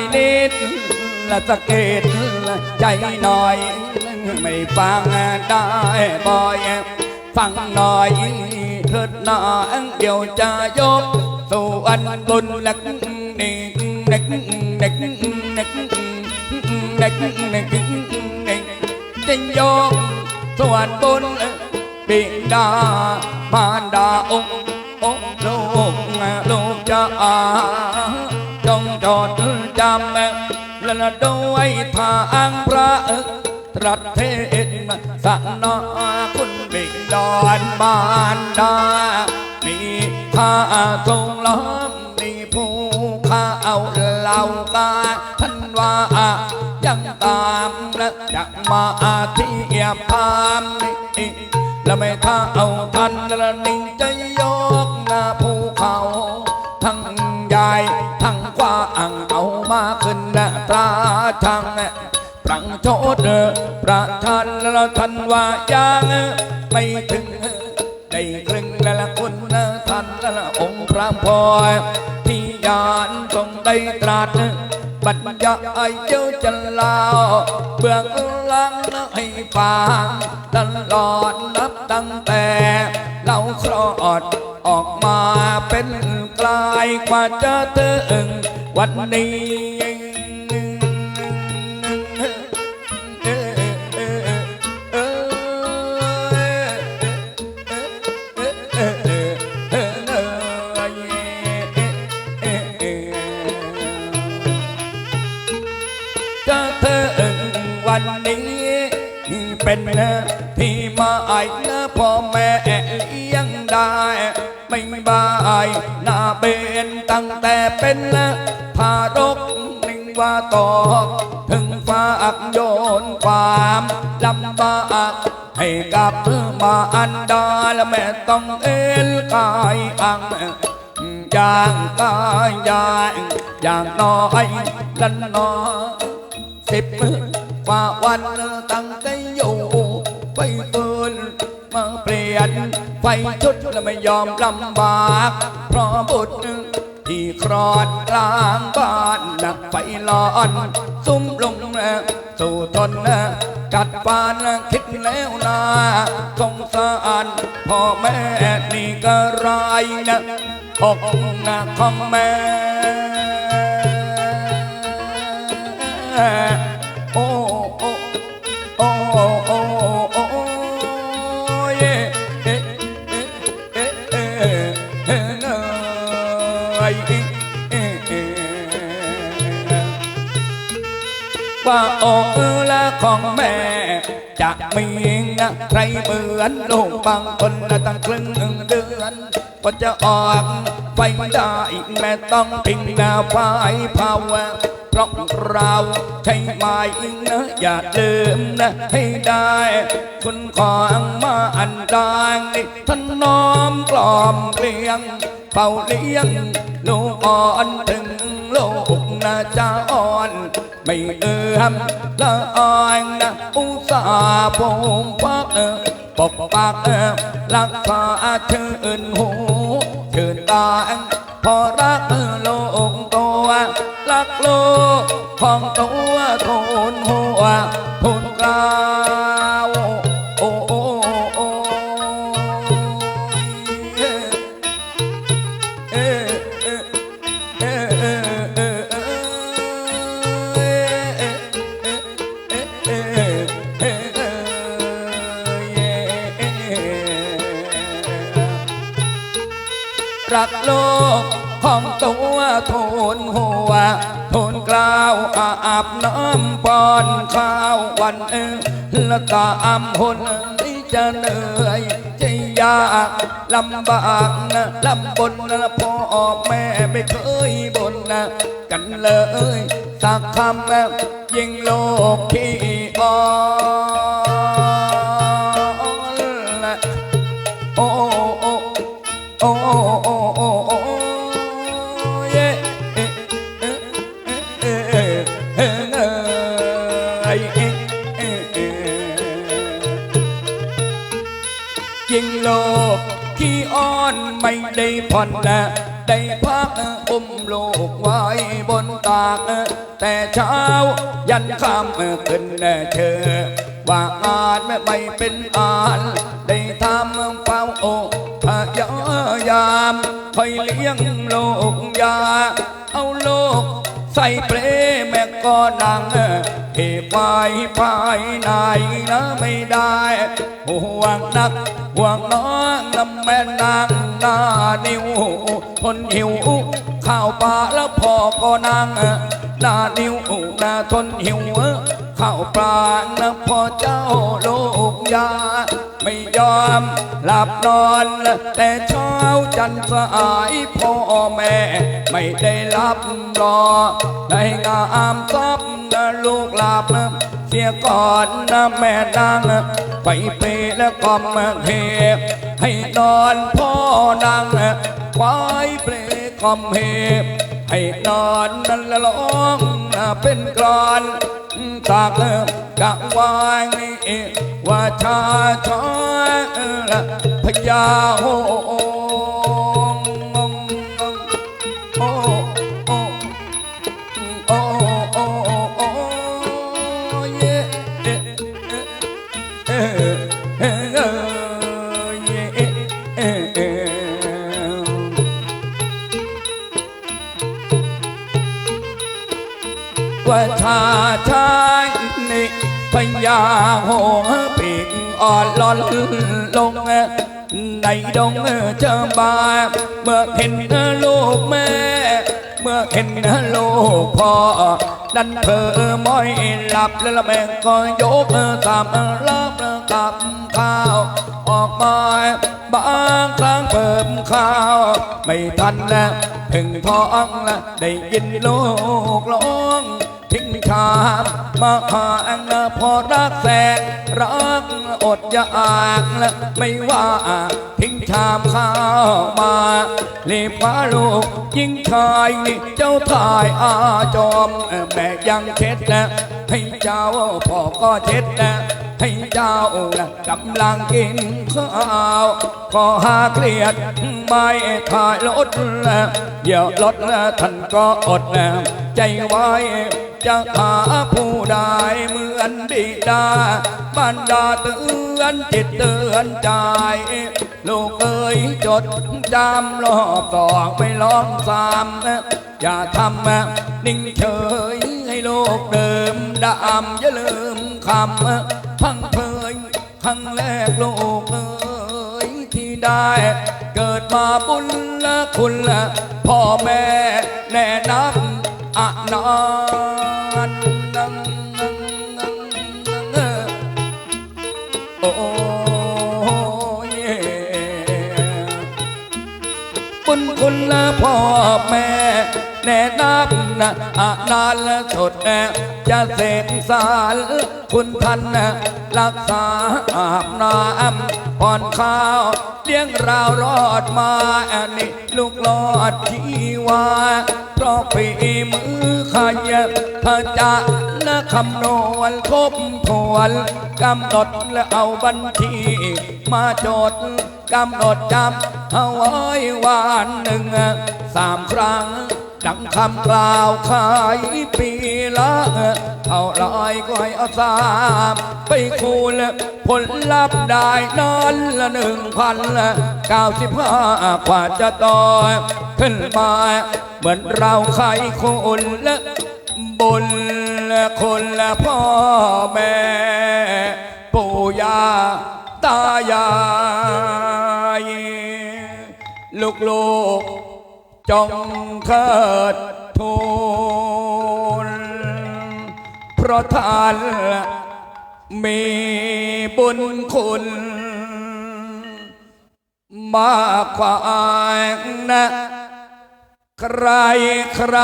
นใจนิดละสะเก็ดใจหน่อย ไม่ฟังได้บ่อยฟังหน่อยเถิดหนาเดี๋ยวจะยกสู่อันบนนักนี่นักนักนักนักนักนักจะยกส่วนบนบิดามารดาองค์องค์ลูกลูกจะอา จงจอดจำและด้วยทางพระตรัสเทศสนาคุณบิดอนมารดา มีข้าทรงล้อมมีผู้ข้าเอาเหล่ากาท่านว่ายังตามและจะมาเทียบพามนี่และไม่ถ้าเอาทันละนิ่งจะยกหน้าภูเขา ทั้งใหญ่ ทั้งกว้างเอามาขึ้นหน้าตราช่างปรังโทษประทานละท่านว่ายังไม่ถึงได้ครึ่งและละคุณท่านและละองค์พระพอยที่ยานทรงได้ตรัสบัญญัติเจ้าจะลาวเบื้องหลังให้ฟังตลอดนับตั้งแต่เราคลอดออกมาเป็น ลายกว่าจะถึงวันนี้จะถึงวันนี้ เป็นที่มาไอ้พ่อแม่เลี้ยงได้ไม่บาย แต่เป็นทารกนิ่งว่าต่อ ถึงฝากโยนความลำบากให้กับมาอันดาและแม่ต้องเอ็นกายอังอย่างกายอย่างอย่างน้อยลันนอสิบกว่าวันตั้งใจอยู่ไปเกินมาเปลี่ยนไฟชุดและไม่ยอมลำบากเพราะบุตร คลอดกลางบ้านนักไฟลอนซุ่มลงสู่ทนกัดฟานคิดแล้วนาสงสารพ่อแม่นี่ก็ไรนะอกหน้าของแม่ ว่าโอ้ละของแม่ จะมีนะใครเหมือนลูกบางคนนะตั้งครึ่งเดือนก็จะออกไปได้แม่ต้องทิ้งหน้าไฟเผาเพราะเราใช่ไหมนะ อย่าลืมนะให้ได้ คุณของมาอันดังนี่ท่านน้อมกล่อมเลี้ยงเป่าเลี้ยงลูกอ่อนถึงโลกน่าจะอ่อน mình ư hâm là anh đã u xa bồn phát bọc phát lạc phá thương hú thương ta anh phó rác lộn tô lạc lô phong tố thôn hoa thôn รักโลกของตัวทูนหัวทูนกล่าวอาบน้ำปอนข้าววันเออละตามคนที่จะเหนื่อยจะยากลำบากนะลำบนนะพ่อแม่ไม่เคยบ่นนะกันเลยสักคำยิ่งโลกที่ ยิ่งโลกที่อ้อนไม่ได้ผ่อนนะ ได้พักอุ้มลูกไว้บนตากแต่เช้ายันค่ำขึ้นเชอว่าอาจไม่ไปเป็นอานได้ทำเฝ้าอกพยายามคอยเลี้ยงลูกยาเอาลูก ใส่เปรแม่ก็นังเทไปภายในนะไม่ได้ห่วงนักห่วงน้องน้ำแม่นางหน้านิ้วคนหิวข้าวปลาแล้วพ่อก็นั่งหน้านิ้วหน้าทนหิวข้าวปลานะพ่อเจ้าลูกยา ไม่ยอมหลับนอนแต่เช้าจันทร์สายพ่อแม่ ไม่ได้รับรอได้งามทรัพย์นะลูกหลับเสียก่อนนะแม่นางไปเปรและกอมเทให้นอนพ่อนางควายเปรกอมเฮให้นอนนั่นละร้องเป็นกรอนตากกะวางว่าชาชอพญาโฮ พญาหงส์ปีกอ่อนลอนลงในดงเจอบาเมื่อเห็นลูกแม่ เมื่อเห็นลูกพ่อดันเธอม้อยหลับแล้วแม่ก็ยกตามรับกับข้าวออกมาบางครั้งเปิมข้าว ไม่ทันแล้วถึงท้องแล้วได้ยินลูกร้อง ชามมาหาพอรักแสงรักอดอยากและไม่ว่าทิ้งชามข้าวมารีบพาลูกยิงชายนี่เจ้าทายอาจอมแม่ยังเช็ดนะให้เจ้าพ่อก็เช็ดนะ ให้เจ้ากำลังกินข้าวก็หาเครียดไม่ถ่ายรถแล้วเดี๋ยวรถแล้วท่านก็อดแล้วใจไว้จะหาผู้ใดเหมือนบิดาบรรดาเตือนจิตเตือนใจลูกเอ้ยจดจำรอบสองไม่ลองสามนะอย่าทำนิ่งเฉยให้โลกเดิมดำอย่าลืมคำ พังเพยครั้งแรกโลกเอ้ยที่ได้ เกิดมาบุญและคุณละพ่อแม่แน่นับอะนอนนังนังนังนังโอ้ยบุญคุณละพ่อแม่ แน่นับนะอนานลสดแน่จะเสกสารคุณท่านนะรักษาอาบน้ำผ่อนข้าวเลี้ยงเรารอดมาอันนี้ลูกรอดชีวาเพราะฝีมือขยันเธอจะนะคำนวณทบทวนกำหนดและเอาบัญชีมาจดกำหนดจำเอาไว้วันหนึ่งสามครั้ง ดังคำกล่าวขายปีละเท่าไรก็ให้อาสามไปคูณผลลัพธ์ได้นอนละหนึ่งพันละเก้าสิบห้ากว่าจะต่อขึ้นมาเหมือนเราใครคนละบุญละคนละพ่อแม่ปู่ย่าตายายลูกๆ จงเคิดทูลเพราะท่านมีบุญคุณ มากกว่านะ ใครใคร